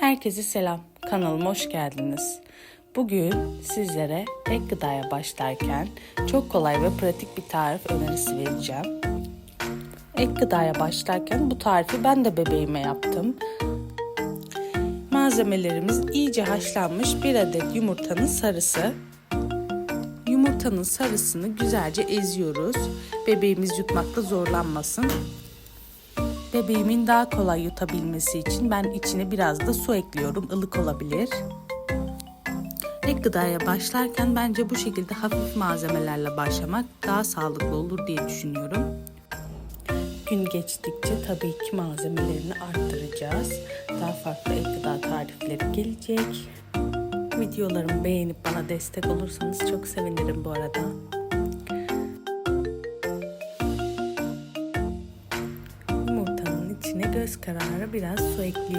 Herkese selam. Kanalıma hoş geldiniz. Bugün sizlere ek gıdaya başlarken çok kolay ve pratik bir tarif önerisi vereceğim. Ek gıdaya başlarken bu tarifi ben de bebeğime yaptım. Malzemelerimiz iyice haşlanmış bir adet yumurtanın sarısı. Yumurtanın sarısını güzelce eziyoruz. Bebeğimiz yutmakta zorlanmasın. Bebeğimin daha kolay yutabilmesi için ben içine biraz da su ekliyorum. ılık olabilir. Ek gıdaya başlarken bence bu şekilde hafif malzemelerle başlamak daha sağlıklı olur diye düşünüyorum. Gün geçtikçe tabii ki malzemelerini arttıracağız. Daha farklı ek gıda tarifleri gelecek. Videolarımı beğenip bana destek olursanız çok sevinirim bu arada. İçine göz kararı biraz su ekliyorum.